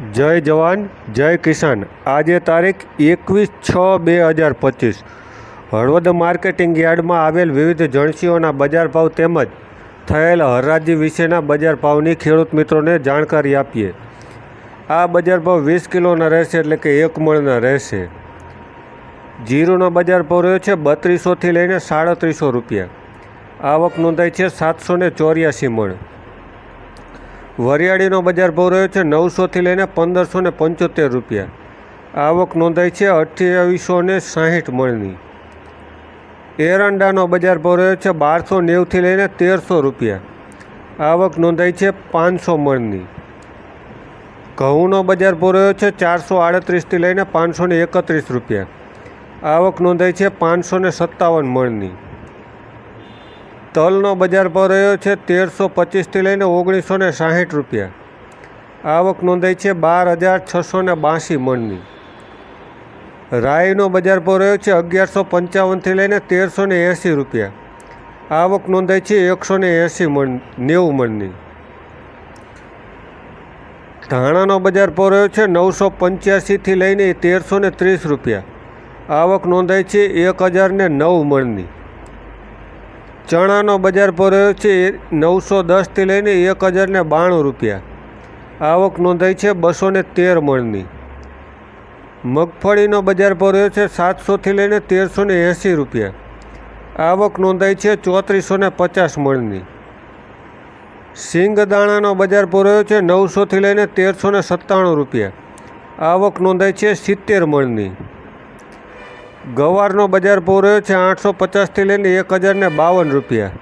જય જવાન, જય કિસાન. આજે તારીખ એકવીસ છ બે હજાર પચીસ. હળવદ માર્કેટિંગ યાર્ડમાં આવેલ વિવિધ જણસીઓના બજાર ભાવ તેમજ થયેલ હરાજી વિશેના બજાર ભાવની ખેડૂત મિત્રોને જાણકારી આપીએ. આ બજાર ભાવ વીસ કિલોના રહેશે એટલે કે એક મણના રહેશે. જીરુનો બજાર ભાવ રહ્યો છે બત્રીસોથી લઈને સાડત્રીસો રૂપિયા. આવક નોંધાઈ છે સાતસો ને ચોર્યાસી મણ. વરિયાળીનો બજાર ભાવ રહ્યો છે નવસોથી લઈને પંદરસો ને પંચોતેર રૂપિયા. આવક નોંધાઈ છે અઠ્યાવીસો ને સાહીઠ મણની એરંડાનો બજાર ભાવ રહ્યો છે બારસો નેવથી લઈને તેરસો રૂપિયા. આવક નોંધાઈ છે પાંચસો મણની ઘઉંનો બજાર ભાવ રહ્યો છે ચારસો આડત્રીસથી લઈને પાંચસો એકત્રીસ રૂપિયા. આવક નોંધાઈ છે પાંચસો ને સત્તાવન મણની તલનો બજાર ભાવ રહ્યો છે તેરસો પચીસથી લઈને ઓગણીસો ને સાહીઠ રૂપિયા. આવક નોંધાઈ છે બાર હજાર છસો ને બાંસી મણની. રાઈનો બજાર ભાવ રહ્યો છે અગિયારસો પંચાવનથી લઈને તેરસો ને એંસી રૂપિયા. આવક નોંધાઈ છે એકસો ને એંસી મણ, નેવું મણની. ધાણાનો બજાર ભાવ રહ્યો છે નવસો પંચ્યાસીથી લઈને તેરસો ને ત્રીસ રૂપિયા. આવક નોંધાઈ છે એક હજાર ને નવ મણની. ચણાનો બજાર ભાવ છે નવસો દસથી લઈને એક હજારને બાણું રૂપિયા. આવક નોંધાઈ છે બસો ને તેર મણની. મગફળીનો બજાર ભાવ છે સાતસોથી લઈને તેરસો ને એંસી રૂપિયા. આવક નોંધાઈ છે ચોત્રીસો ને પચાસ મણની. સિંગદાણાનો બજાર ભાવ છે નવસોથી લઈને તેરસો ને સત્તાણું રૂપિયા. આવક નોંધાઈ છે સિત્તેર મણની. ગવારનો બજાર ભાવ રહ્યો છે આઠસો પચાસથી લઈને એક હજારને બાવન રૂપિયા.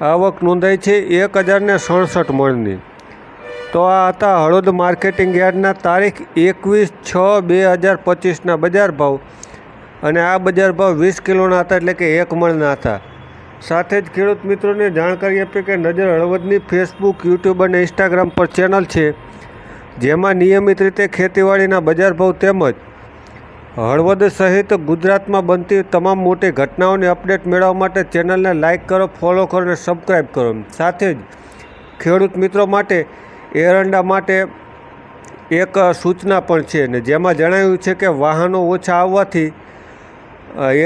આવક નોંધાઈ છે એક હજારને સડસઠ મણની. તો આ હતા હળદ માર્કેટિંગ યાર્ડના તારીખ એકવીસ છ બે હજાર પચીસના બજાર ભાવ. અને આ બજાર ભાવ વીસ કિલોના હતા એટલે કે એક મણના હતા. સાથે જ ખેડૂત મિત્રોને જાણકારી આપી કે નજર હળવદની ફેસબુક, યુટ્યુબ અને ઇન્સ્ટાગ્રામ પર ચેનલ છે. જેમાં નિયમિત રીતે ખેતીવાડીના બજાર ભાવ તેમજ હળવદ સહિત ગુજરાતમાં બનતી તમામ મોટી ઘટનાઓની અપડેટ મેળવવા માટે ચેનલને લાઇક કરો, ફોલો કરો અને સબસ્ક્રાઈબ કરો. સાથે જ ખેડૂત મિત્રો માટે એરંડા માટે એક સૂચના પણ છે ને, જેમાં જણાવ્યું છે કે વાહનો ઓછા આવવાથી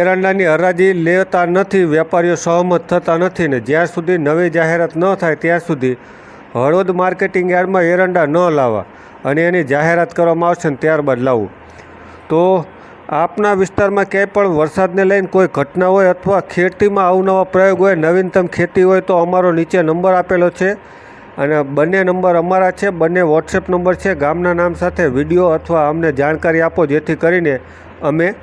એરંડાની હરાજી લેતા નથી, વેપારીઓ સહમત થતા નથી ને, જ્યાં સુધી નવી જાહેરાત ન થાય ત્યાં સુધી હળવદ માર્કેટિંગ યાર્ડમાં એરંડા ન લાવવા અને એની જાહેરાત કરવામાં આવશે ને ત્યારબાદ લાવવું. તો આપના વિસ્તારમાં ક્યાંય પણ વરસાદને લઈને કોઈ ઘટના હોય અથવા ખેતીમાં અવનવા પ્રયોગ હોય, નવીનતમ ખેતી હોય, તો અમારો નીચે નંબર આપેલો છે અને બંને નંબર અમારા છે, બંને વોટ્સએપ નંબર છે. ગામના નામ સાથે વીડિયો અથવા અમને જાણકારી આપો, જેથી કરીને અમે